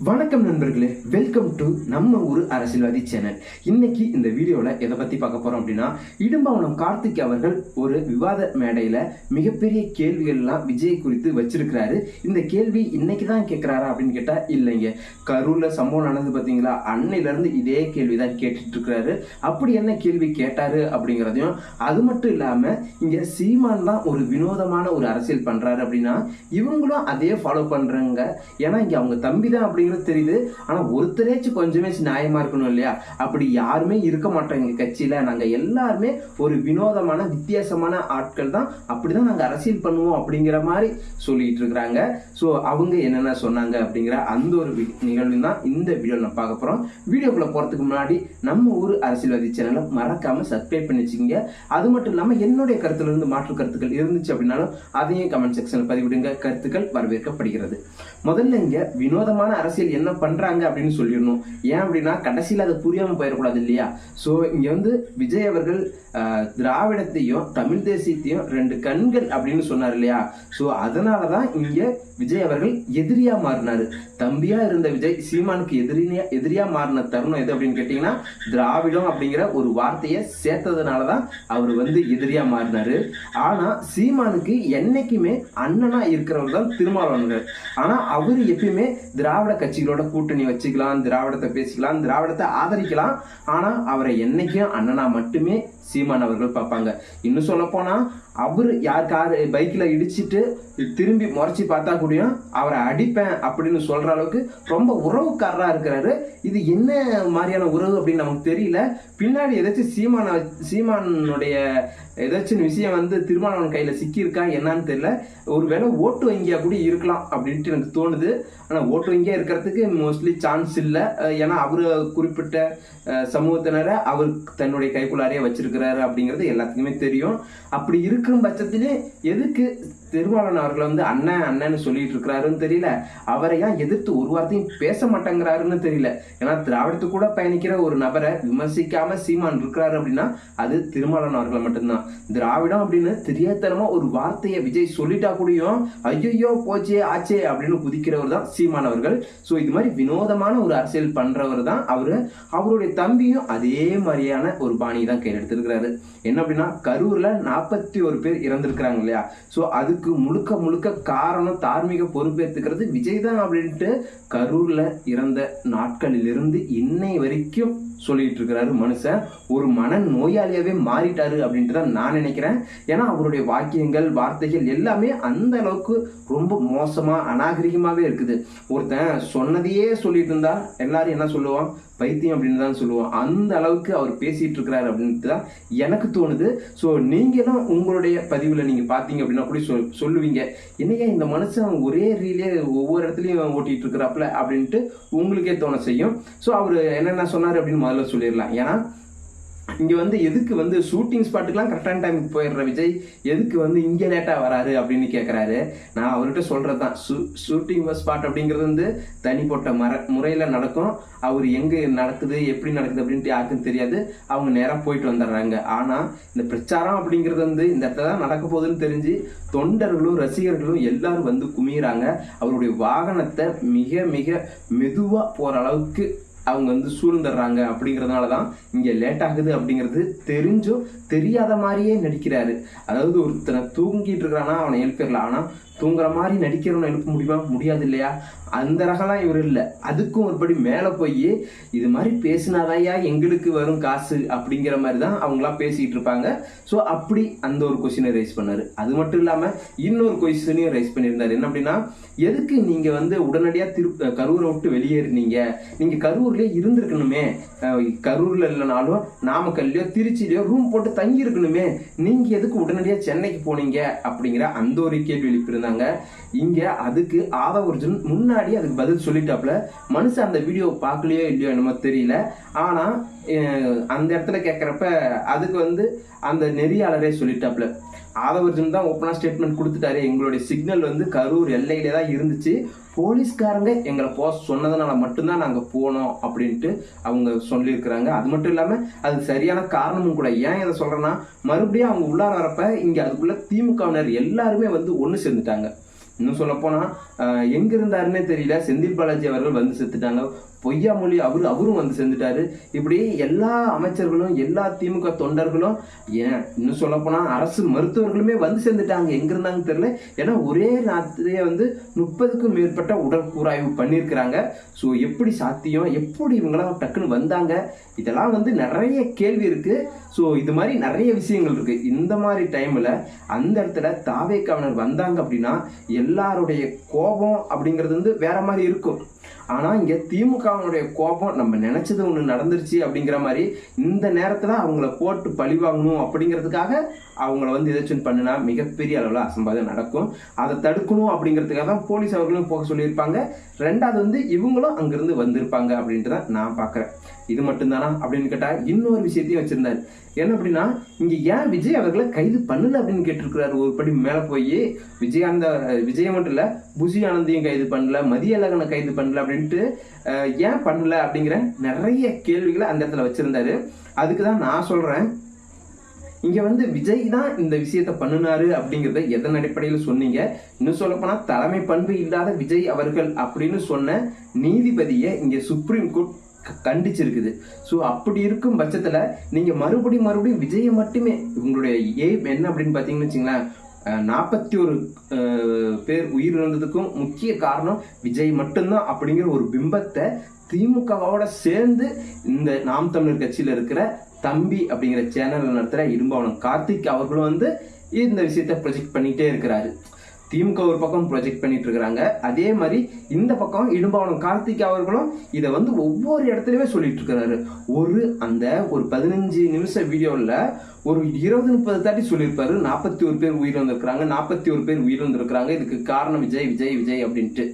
வணக்கம் நண்பர்களே welcome to நம்ம ஊர் அரசியல்வாதி சேனல் இன்னைக்கு இந்த வீடியோவில் எதை பற்றி பார்க்க போகிறோம் அப்படின்னா இடும்பாவனம் கார்த்திக் அவர்கள் ஒரு விவாத மேடையில் மிகப்பெரிய கேள்விகள்லாம் விஜய் குறித்து வச்சிருக்கிறாரு. இந்த கேள்வி இன்னைக்கு தான் கேட்குறாரா அப்படின்னு கேட்டால் இல்லைங்க. கரூரில் சம்பவம் நடந்தது பார்த்தீங்களா அன்னையிலேருந்து இதே கேள்வி தான் கேட்டுட்ருக்கிறாரு அப்படி என்ன கேள்வி கேட்டாரு அப்படிங்கிறதையும் அது மட்டும் இல்லாமல் இங்கே சீமான் தான் ஒரு வினோதமான ஒரு அரசியல் பண்ணுறாரு அப்படின்னா இவங்களும் அதே ஃபாலோ பண்ணுறாங்க ஏன்னா இங்கே அவங்க தம்பி தான் அப்படிங்கிறது தெரியுது. ஆனா ஒருத்தரேச்சு கொஞ்சமே நியாயமா இருக்கணும் இல்லையா? அப்படி யாருமே இருக்க மாட்டோம் எங்க கட்சியில. நாங்க எல்லாருமே ஒரு வினோதமான வித்தியாசமான ஆட்கள் தான். அப்படிதான் நாங்க அரசியல் பண்ணுவோம் அப்படிங்கிற மாதிரி சொல்லிட்டு இருக்கிறாங்க. ஸோ அவங்க என்னென்ன சொன்னாங்க அப்படிங்கிற அந்த ஒரு நிகழ்வு தான் இந்த வீடியோ நான் பார்க்க போறோம். வீடியோக்குள்ள போறதுக்கு முன்னாடி நம்ம ஊர் அரசியல்வாதி சேனலை மறக்காம சப்ஸ்கிரைப் பண்ணி வச்சுக்கோங்க. அது மட்டும் இல்லாம என்னுடைய கருத்துல இருந்து மாற்று கருத்துக்கள் இருந்துச்சு அப்படின்னாலும் அதையும் கமெண்ட் செக்ஷன்ல பதிவிடுங்க. கருத்துக்கள் வரவேற்கப்படுகிறது. முதல்ல இங்க வினோதமான அரசியல் அரசியல் என்ன பண்றாங்க அப்படின்னு சொல்லிடணும். ஏன் அப்படின்னா கடைசியில் அதை புரியாம போயிடக்கூடாது இல்லையா? ஸோ இங்க வந்து விஜய் அவர்கள் திராவிடத்தையும் தமிழ் தேசியத்தையும் ரெண்டு கண்கள் அப்படின்னு சொன்னார் இல்லையா? ஸோ அதனால தான் இங்க விஜய் அவர்கள் எதிரியா மாறினாரு. தம்பியா இருந்த விஜய் சீமானுக்கு எதிரியா எதிரியா மாறின தருணம் எது அப்படின்னு கேட்டீங்கன்னா திராவிடம் அப்படிங்கிற ஒரு வார்த்தையை சேர்த்ததுனால தான் அவர் வந்து எதிரியா மாறினாரு. ஆனா சீமானுக்கு என்னைக்குமே அண்ணனா இருக்கிறவர் தான் திருமாவளவன்கள். ஆனா அவரு எப்பயுமே திராவிட கட்சிகளோட கூட்டணி வச்சுக்கலாம் திராவிடத்தை பேசிக்கலாம் திராவிடத்தை ஆதரிக்கலாம். ஆனா அவரை என்னைக்கும் அண்ணனா மட்டுமே சீமான் அவர்கள் பார்ப்பாங்க. இன்னும் சொல்ல போனா யார் கார் பைக்ல இடிச்சிட்டு திரும்பி முறைச்சி பார்த்தா கூடயும் அவரை அடிப்பேன் அப்படின்னு சொல்ற அளவுக்கு ரொம்ப உறவுக்காரராக இருக்கிறாரு. இது என்ன மாதிரியான உறவு அப்படின்னு நமக்கு தெரியல. பின்னாடி ஏதாச்சும் சீமான சீமானுடைய ஏதாச்சும் விஷயம் வந்து திருமாவளவன் கையில சிக்கியிருக்கா என்னன்னு தெரியல. ஒருவேளை ஓட்டு வங்கியா கூட இருக்கலாம் அப்படின்ட்டு எனக்கு தோணுது. ஆனா ஓட்டு வங்கியா இருக்கிறதுக்கு மோஸ்ட்லி சான்ஸ் இல்லை. ஏன்னா அவரு குறிப்பிட்ட சமூகத்தினரை அவர் தன்னுடைய கைக்குள்ளாரே வச்சிருக்கிறாரு. அப்படிங்கிறது எல்லாத்துக்குமே தெரியும். அப்படி இருக்கும் பட்சத்திலே எதுக்கு திருமாவளவன் அவர்கள் வந்து அண்ணன் அண்ணன்னு சொல்லிட்டு இருக்கிறாருன்னு தெரியல. அவரை ஏன் எதிர்த்து ஒரு வார்த்தையும் பேச மாட்டேங்கிறாருன்னு தெரியல. ஏன்னா திராவிடத்து கூட பயணிக்கிற ஒரு நபரை விமர்சிக்காம சீமான் இருக்கிறாரு அப்படின்னா அது திருமாவளவன் அவர்களை மட்டும்தான். திராவிடம் அப்படின்னு தெரியாதனமா ஒரு வார்த்தையை விஜய் சொல்லிட்டா கூடயும் ஐயோ போச்சே ஆச்சே அப்படின்னு குதிக்கிறவர் தான் சீமான் அவர்கள். ஸோ இது மாதிரி வினோதமான ஒரு அரசியல் பண்றவர் தான் அவரு. அவருடைய தம்பியும் அதே மாதிரியான ஒரு பாணியை தான் கையில் இருக்கிறாரு என்ன அப்படின்னா கரூர்ல நாற்பத்தி ஒரு பேர் இறந்துருக்கிறாங்க இல்லையா? ஸோ அதுக்கு முழுக்க முழுக்க காரணம் தார்மீக பொறுப்பேற்றுக்கிறது விஜய் தான் அப்படின்ட்டு கரூர்ல இறந்த நாட்களிலிருந்து இன்னை வரைக்கும் சொல்லிட்டு இருக்கிறாரு மனுஷன். ஒரு மன நோயாளியாவே மாறிட்டாரு அப்படின்ட்டு தான் நான் நினைக்கிறேன். ஏன்னா அவருடைய வாக்கியங்கள் வார்த்தைகள் எல்லாமே அந்த அளவுக்கு ரொம்ப மோசமா அநாகரிகமாவே இருக்குது. ஒருத்தன் சொன்னதையே சொல்லிட்டு இருந்தா எல்லாரும் என்ன சொல்லுவான்? பைத்தியம் அப்படின்னு தான் சொல்லுவோம். அந்த அளவுக்கு அவர் பேசிட்டு இருக்கிறாரு அப்படின்ட்டு தான் எனக்கு தோணுது. ஸோ நீங்களும் உங்களுடைய பதிவில் நீங்க பாத்தீங்க அப்படின்னா கூட சொல் சொல்லுவீங்க. என்னையா இந்த மனுஷன் ஒரே ரீலே ஒவ்வொரு இடத்துலையும் ஓட்டிட்டு இருக்கிறாப்ல அப்படின்ட்டு உங்களுக்கே தோண செய்யும். ஸோ அவர் என்னென்ன சொன்னார் அப்படின்னு முதல்ல சொல்லிடலாம். ஏன்னா இங்க வந்து எதுக்கு வந்து ஷூட்டிங் ஸ்பாட்டுக்கெல்லாம் கரெக்டான டைமுக்கு போயிடுற விஜய்? எதுக்கு வந்து இங்க லேட்டா வராரு அப்படின்னு கேக்குறாரு. நான் அவர்கிட்ட சொல்றதுதான். ஷூட்டிங் ஸ்பாட் அப்படிங்கிறது வந்து தனிப்பட்ட மர முறையில நடக்கும். அவர் எங்க நடக்குது எப்படி நடக்குது அப்படின்ட்டு யாருக்கும் தெரியாது. அவங்க நேராக போயிட்டு வந்துடுறாங்க. ஆனா இந்த பிரச்சாரம் அப்படிங்கிறது வந்து இந்த இடத்துல தான் நடக்க போகுதுன்னு தெரிஞ்சு தொண்டர்களும் ரசிகர்களும் எல்லாரும் வந்து குமிகிறாங்க அவருடைய வாகனத்தை மிக மிக மெதுவா போற அளவுக்கு அவங்க வந்து சூழ்ந்துடுறாங்க அப்படிங்கிறதுனால தான் இங்க லேட் ஆகுது அப்படிங்கிறது தெரிஞ்சும் தெரியாத மாதிரியே நடிக்கிறாரு. அதாவது ஒருத்தனை தூங்கிட்டு இருக்கிறானா அவனை எழுப்பிடலாம் ஆனா தூங்குற மாதிரி நடிக்கிறவனை எழுப்ப முடியுமா முடியாது இல்லையா அந்த ரகம்லாம் இவர் இல்லை. அதுக்கும் ஒருபடி மேலே போய் இது மாதிரி பேசினாதாயா எங்களுக்கு வரும் காசு அப்படிங்கிற மாதிரி தான் அவங்களாம் பேசிக்கிட்டு இருப்பாங்க. ஸோ அப்படி அந்த ஒரு கொஸ்டினை ரைஸ் பண்ணார். அது மட்டும் இல்லாமல் இன்னொரு கொஸ்டினையும் ரைஸ் பண்ணியிருந்தார். என்ன அப்படின்னா எதுக்கு நீங்கள் வந்து உடனடியாக திரு கரூரை விட்டு வெளியேறினீங்க? நீங்கள் கரூர்லேயே இருந்திருக்கணுமே. கரூரில் இல்லைனாலும் நாமக்கல்லையோ திருச்சிலையோ ரூம் போட்டு தங்கி இருக்கணுமே எதுக்கு உடனடியாக சென்னைக்கு போனீங்க? அப்படிங்கிற அந்த ஒரு கேள்வி எழுப்பியிருந்தாங்க இங்க அதுக்கு ஆதவர்ஜுன் முன்னாடி அதுக்கு பதில் சொல்லிட்டாப்ல. மனுஷன் அந்த வீடியோ பார்க்கலையோ இல்லையோ என்னமோ தெரியல. ஆனா அந்த இடத்துல கேட்குறப்ப அதுக்கு வந்து அந்த நெறியாளரே சொல்லிட்டாப்ல. ஆதவர்ஜுன் தான் ஓப்பனா ஸ்டேட்மெண்ட் கொடுத்துட்டாரு. எங்களுடைய சிக்னல் வந்து கரூர் எல்லையிலே தான் இருந்துச்சு. போலீஸ்காரங்க எங்களை போக சொன்னதுனால மட்டும்தான் நாங்கள் போனோம் அப்படின்ட்டு அவங்க சொல்லியிருக்கிறாங்க. அது மட்டும் இல்லாமல் அது சரியான காரணமும் கூட. ஏன் இதை சொல்கிறேன்னா மறுபடியும் அவங்க உள்ளார வரப்ப இங்கே அதுக்குள்ள திமுகவினர் எல்லாருமே வந்து ஒன்று சேர்ந்துட்டாங்க. இன்னும் சொல்ல போனா எங்க இருந்தாருன்னே தெரியல. செந்தில் பாலாஜி அவர்கள் வந்து செத்துட்டாங்க. பொய்யாமொழி அவரு அவரும் வந்து சேர்ந்துட்டாரு. இப்படி எல்லா அமைச்சர்களும் எல்லா திமுக தொண்டர்களும் ஏன் இன்னும் சொல்ல போனா அரசு மருத்துவர்களுமே வந்து சேர்ந்துட்டாங்க. எங்க இருந்தாங்கன்னு தெரியல. ஏன்னா ஒரே நாட்டிலேயே வந்து முப்பதுக்கும் மேற்பட்ட உடல் கூராய்வு பண்ணியிருக்கிறாங்க. ஸோ எப்படி சாத்தியம்? எப்படி இவங்களாம் டக்குன்னு வந்தாங்க? இதெல்லாம் வந்து நிறைய கேள்வி இருக்கு. ஸோ இது மாதிரி நிறைய விஷயங்கள் இருக்கு. இந்த மாதிரி டைம்ல அந்த இடத்துல தாவே தாவேக்காவினர் வந்தாங்க அப்படின்னா எல்லாருடைய கோபம் அப்படிங்கிறது வந்து வேற மாதிரி இருக்கும். ஆனா இங்க திமுகவினுடைய கோபம் நம்ம நினைச்சது ஒண்ணு நடந்துருச்சு அப்படிங்கிற மாதிரி இந்த நேரத்துல அவங்கள போட்டு பழி வாங்கணும் அப்படிங்கிறதுக்காக அவங்கள வந்து எதாச்சும் பண்ணினா மிகப்பெரிய அளவுல அசம்பாதம் நடக்கும். அதை தடுக்கணும் அப்படிங்கிறதுக்காக தான் போலீஸ் அவர்களும் போக சொல்லியிருப்பாங்க. ரெண்டாவது வந்து இவங்களும் அங்கிருந்து வந்திருப்பாங்க அப்படின்ட்டு தான் நான் பாக்குறேன். இது மட்டும்தானா அப்படின்னு கேட்டா இன்னொரு விஷயத்தையும் வச்சிருந்தாரு. என்ன அப்படின்னா இங்க ஏன் விஜய் அவர்களை கைது பண்ணல அப்படின்னு கேட்டிருக்கிறாரு? ஒரு படி மேல போய் விஜயானந்த விஜய் மட்டும் இல்ல புஜி ஆனந்தையும் கைது பண்ணல மதியழகனை கைது பண்ணல அப்படின்ட்டு ஏன் பண்ணல அப்படிங்கிற நிறைய கேள்விகளை அந்த இடத்துல வச்சிருந்தாரு. அதுக்கு தான் நான் சொல்றேன். இங்க வந்து விஜய் தான் இந்த விஷயத்த பண்ணினாரு அப்படிங்கறத எதன் அடிப்படையில் சொன்னீங்க? இன்னும் சொல்ல போனா தலைமை பண்பு இல்லாத விஜய் அவர்கள் அப்படின்னு சொன்ன நீதிபதியை இங்க சுப்ரீம் கோர்ட் கண்டிச்சிருக்குது. ஸோ அப்படி இருக்கும் பட்சத்துல நீங்க மறுபடியும் மறுபடியும் விஜயை மட்டுமே உங்களுடைய எய்ம் என்ன அப்படின்னு பார்த்தீங்கன்னு வச்சுங்களேன் நாற்பத்தி ஒரு பேர் உயிரிழந்ததுக்கும் முக்கிய காரணம் விஜய் மட்டும்தான் அப்படிங்கிற ஒரு பிம்பத்தை திமுகவோட சேர்ந்து இந்த நாம் தமிழர் கட்சியில் இருக்கிற தம்பி அப்படிங்கிற சேனல் நடத்துகிற இரும்பவனம் கார்த்திக் அவர்களும் வந்து இந்த விஷயத்த ப்ரொஜெக்ட் பண்ணிகிட்டே இருக்கிறாரு. திமுக ஒரு பக்கம் ப்ரொஜெக்ட் பண்ணிட்டு இருக்கிறாங்க அதே மாதிரி இந்த பக்கம் இடும்பாவனம் கார்த்திக் அவர்களும் இதை வந்து ஒவ்வொரு இடத்துலயுமே சொல்லிட்டு இருக்கிறாரு ஒரு அந்த ஒரு பதினஞ்சு நிமிஷ வீடியோவில் ஒரு இருபது முப்பது தாட்டி சொல்லியிருப்பாரு. நாற்பத்தி ஒரு பேர் உயிரிழந்திருக்கிறாங்க நாற்பத்தி ஒரு பேர் உயிரிழந்திருக்கிறாங்க. இதுக்கு காரணம் விஜய் விஜய் விஜய் அப்படின்ட்டு.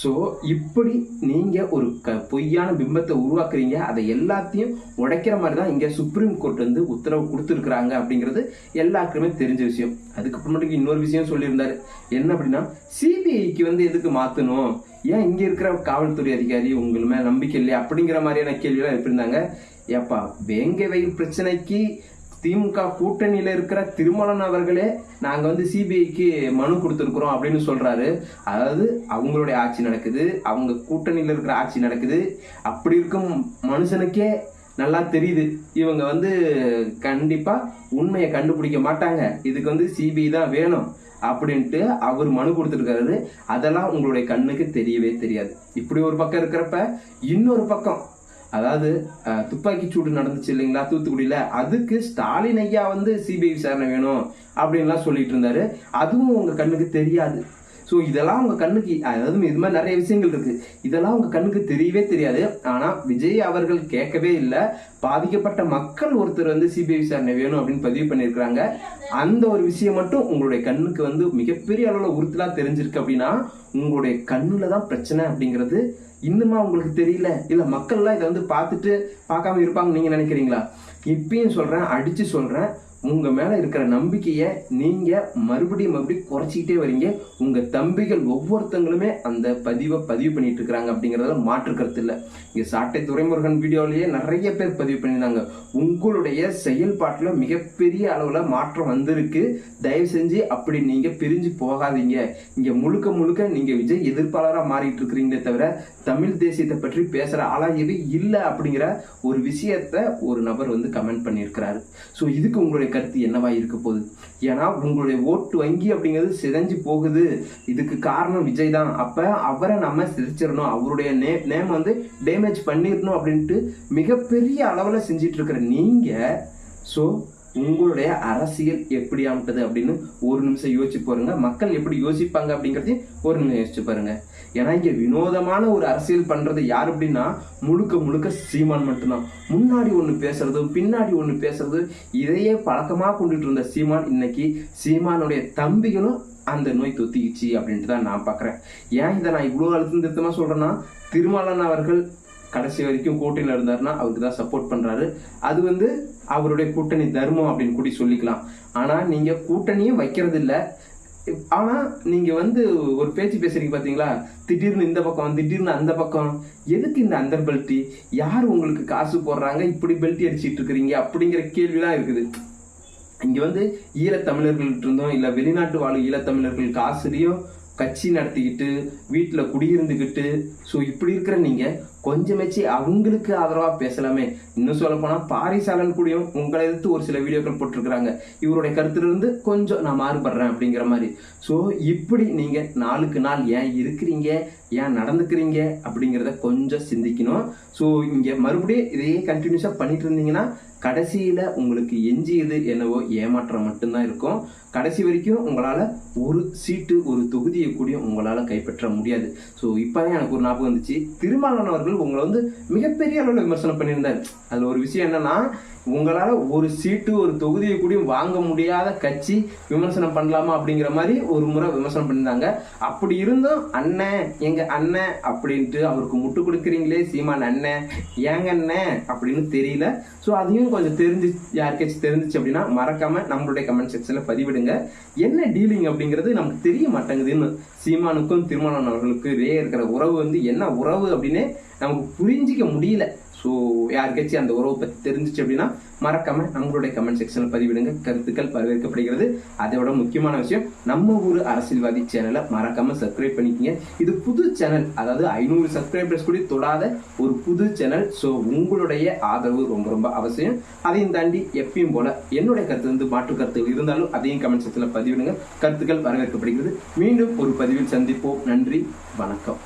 ஸோ இப்படி நீங்கள் ஒரு க பொய்யான பிம்பத்தை உருவாக்குறீங்க. அதை எல்லாத்தையும் உடைக்கிற மாதிரி தான் இங்கே சுப்ரீம் கோர்ட் வந்து உத்தரவு கொடுத்துருக்குறாங்க அப்படிங்கிறது எல்லாருக்குமே தெரிஞ்ச விஷயம். அதுக்கப்புறமேட்டுக்கு இன்னொரு விஷயம் சொல்லியிருந்தாரு. என்ன அப்படின்னா சிபிஐக்கு வந்து எதுக்கு மாற்றணும் ஏன் இங்கே இருக்கிற காவல்துறை அதிகாரி உங்கள் மேலே நம்பிக்கை இல்லையா? அப்படிங்கிற மாதிரியான கேள்வியெல்லாம் எழுப்பியிருந்தாங்க. ஏப்பா வேங்க வயல் பிரச்சனைக்கு திமுக கூட்டணியில இருக்கிற திருமலன் அவர்களே நாங்க வந்து சிபிஐக்கு மனு கொடுத்துருக்குறோம் அப்படின்னு சொல்றாரு. அதாவது அவங்களுடைய ஆட்சி நடக்குது அவங்க கூட்டணியில இருக்கிற ஆட்சி நடக்குது. அப்படி இருக்கும் மனுஷனுக்கே நல்லா தெரியுது. இவங்க வந்து கண்டிப்பா உண்மையை கண்டுபிடிக்க மாட்டாங்க. இதுக்கு வந்து சிபிஐ தான் வேணும் அப்படின்ட்டு அவர் மனு கொடுத்துருக்காரு அதெல்லாம் உங்களுடைய கண்ணுக்கு தெரியவே தெரியாது. இப்படி ஒரு பக்கம் இருக்கிறப்ப இன்னொரு பக்கம் அதாவது துப்பாக்கி சூடு நடந்துச்சு இல்லைங்களா தூத்துக்குடியில? அதுக்கு ஸ்டாலின் ஐயா வந்து சிபிஐ விசாரணை வேணும் அப்படின்லாம் சொல்லிட்டு இருந்தாரு. அதுவும் உங்க கண்ணுக்கு தெரியாது. ஸோ இதெல்லாம் உங்கள் கண்ணுக்கு அதாவது இது மாதிரி நிறைய விஷயங்கள் இருக்குது இதெல்லாம் உங்கள் கண்ணுக்கு தெரியவே தெரியாது. ஆனால் விஜய் அவர்கள் கேட்கவே இல்லை. பாதிக்கப்பட்ட மக்கள் ஒருத்தர் வந்து சிபிஐ விசாரணை வேணும் அப்படின்னு பதிவு பண்ணியிருக்கிறாங்க. அந்த ஒரு விஷயம் மட்டும் உங்களுடைய கண்ணுக்கு வந்து மிகப்பெரிய அளவில் உறுத்தலாக தெரிஞ்சிருக்கு அப்படின்னா உங்களுடைய கண்ணில் தான் பிரச்சனை அப்படிங்கிறது இன்னுமா உங்களுக்கு தெரியல? இல்லை மக்கள்லாம் இதை வந்து பார்த்துட்டு பார்க்காம இருப்பாங்க நீங்கள் நினைக்கிறீங்களா? இப்பயும் சொல்கிறேன் அடித்து சொல்கிறேன் உங்க மேல இருக்கிற நம்பிக்கையை நீங்க மறுபடியும் மறுபடியும் குறைச்சிக்கிட்டே வரீங்க. உங்க தம்பிகள் ஒவ்வொருத்தங்களுமே அந்த பதிவை பதிவு பண்ணிட்டு இருக்கிறாங்க அப்படிங்கறதுல மாற்று கருத்து இல்ல. இங்க சாட்டை துறைமுருகன் வீடியோலயே நிறைய பேர் பதிவு பண்ணியிருந்தாங்க. உங்களுடைய செயல்பாட்டுல மிகப்பெரிய அளவுல மாற்றம் வந்திருக்கு. தயவு செஞ்சு அப்படி நீங்க பிரிஞ்சு போகாதீங்க. இங்க முழுக்க முழுக்க நீங்க விஜய் எதிர்ப்பாளரா மாறிட்டு இருக்கிறீங்களே தவிர தமிழ் தேசியத்தை பற்றி பேசுற ஆளாகவே இல்லை அப்படிங்கிற ஒரு விஷயத்த ஒரு நபர் வந்து கமெண்ட் பண்ணியிருக்கிறாரு. ஸோ இதுக்கு உங்களுடைய கருத்து என்னவாக இருக்க போகுது? ஏன்னா உங்களுடைய ஓட்டு வங்கி அப்படிங்கிறது சிதைஞ்சு போகுது. இதுக்கு காரணம் விஜய் தான். அப்போ அவரை நம்ம சிரிச்சிடணும் அவருடைய நே நேம் வந்து டேமேஜ் பண்ணிடணும் அப்படின்ட்டு மிகப்பெரிய அளவில் செஞ்சிட்டு இருக்கிற ஸோ உங்களுடைய அரசியல் எப்படி ஆமிட்டது அப்படின்னு ஒரு நிமிஷம் யோசிச்சு பாருங்க. மக்கள் எப்படி யோசிப்பாங்க அப்படிங்கறதையும் ஒரு நிமிஷம் யோசிச்சு பாருங்க. ஏன்னா இங்க வினோதமான ஒரு அரசியல் பண்றது யார் அப்படின்னா முழுக்க முழுக்க சீமான் மட்டும்தான். முன்னாடி ஒன்று பேசுறதும் பின்னாடி ஒன்று பேசுறது இதையே பழக்கமா கொண்டுட்டு இருந்த சீமான் இன்னைக்கு சீமானுடைய தம்பிகளும் அந்த நோய் தொத்திக்கிச்சு அப்படின்ட்டு தான் நான் பார்க்குறேன் ஏன் இதை நான் இவ்வளோ அழுத்தம் திருத்தமாக சொல்கிறேன்னா திருமலன் அவர்கள் கடைசி வரைக்கும் கூட்டணியில் இருந்தாருன்னா அவருக்கு தான் சப்போர்ட் பண்ணுறாரு அது வந்து அவருடைய கூட்டணி தர்மம் அப்படின்னு கூட சொல்லிக்கலாம். ஆனால் நீங்கள் கூட்டணியும் வைக்கிறது இல்லை ஆனால் நீங்கள் வந்து ஒரு பேச்சு பேசுறீங்க பார்த்தீங்களா திடீர்னு இந்த பக்கம் திடீர்னு அந்த பக்கம். எதுக்கு இந்த அந்தர் பெல்ட்டி யார் உங்களுக்கு காசு போடுறாங்க? இப்படி பெல்ட்டி அடிச்சிட்டு இருக்கிறீங்க? அப்படிங்கிற கேள்விலாம் இருக்குது. இங்கே வந்து ஈழத்தமிழர்கள்ட்ட இருந்தோம் இல்லை வெளிநாட்டு வாழும் ஈழத்தமிழர்கள் காசுலேயும் கட்சி நடத்திக்கிட்டு வீட்டில் குடியிருந்துக்கிட்டு ஸோ இப்படி இருக்கிற நீங்கள் கொஞ்சமேச்சு அவங்களுக்கு ஆதரவாக பேசலாமே. இன்னும் சொல்ல போனால் பாரிசாலன் கூடயும் உங்களை எதிர்த்து ஒரு சில வீடியோக்கள் போட்டிருக்கிறாங்க. இவருடைய கருத்துல இருந்து கொஞ்சம் நான் மாறுபடுறேன் அப்படிங்கிற மாதிரி. ஸோ இப்படி நீங்கள் நாளுக்கு நாள் ஏன் இருக்கிறீங்க? ஏன் நடந்துக்கிறீங்க? அப்படிங்கிறத கொஞ்சம் சிந்திக்கணும். ஸோ இங்கே மறுபடியும் இதையே கண்டினியூஸாக பண்ணிட்டு இருந்தீங்கன்னா கடைசியில் உங்களுக்கு எஞ்சியது என்னவோ ஏமாற்றம் மட்டும்தான் இருக்கும். கடைசி வரைக்கும் உங்களால் ஒரு சீட்டு ஒரு தொகுதியை கூடயும் உங்களால் கைப்பற்ற முடியாது. ஸோ இப்போ எனக்கு ஒரு ஞாபகம் வந்துச்சு. திருமாவளவன் அவர்கள் உங்களை வந்து மிகப்பெரிய அளவில் விமர்சனம் பண்ணியிருந்தார். அதில் ஒரு விஷயம் என்னன்னா உங்களால் ஒரு சீட்டு ஒரு தொகுதியை கூட வாங்க முடியாத கட்சி விமர்சனம் பண்ணலாமா அப்படிங்கிற மாதிரி ஒரு முறை விமர்சனம் பண்ணியிருந்தாங்க. அப்படி இருந்தும் அண்ணன் எங்கள் அண்ணன் அப்படின்ட்டு அவருக்கு முட்டு கொடுக்குறீங்களே சீமான் அண்ணன் ஏங்க அண்ணன் அப்படின்னு தெரியல. ஸோ அதையும் கொஞ்சம் தெரிஞ்சு யாருக்காச்சும் தெரிஞ்சிச்சு அப்படின்னா மறக்காமல் நம்மளுடைய கமெண்ட் செக்ஷனில் பதிவிடுங்க. என்ன டீலிங் அப்படிங்கிறது நமக்கு தெரிய மாட்டேங்குதுன்னு சீமானுக்கும் திருமணம் அவர்களுக்கு இடையே இருக்கிற உறவு வந்து என்ன உறவு அப்படின்னு நமக்கு புரிஞ்சிக்க முடியல. ஸோ யாருக்காச்சும் அந்த உறவை பற்றி தெரிஞ்சிச்சு அப்படின்னா மறக்காம நம்மளுடைய கமெண்ட் செக்ஷனில் பதிவிடுங்க. கருத்துக்கள் வரவேற்கப்படுகிறது அதை விட முக்கியமான விஷயம் நம்ம ஊர் அரசியல்வாதி சேனலை மறக்காம சப்ஸ்கிரைப் பண்ணிக்கிங்க. இது புது சேனல் அதாவது ஐநூறு சப்ஸ்கிரைபர்ஸ் கூட தொடாத ஒரு புது சேனல் ஸோ உங்களுடைய ஆதரவு ரொம்ப ரொம்ப அவசியம். அதையும் தாண்டி எப்பயும் போல என்னுடைய கருத்து வந்து மாற்று கருத்துகள் இருந்தாலும் அதையும் கமெண்ட் செக்ஷனில் பதிவிடுங்க. கருத்துக்கள் வரவேற்கப்படுகிறது. மீண்டும் ஒரு பதிவில் சந்திப்போம். நன்றி. வணக்கம்.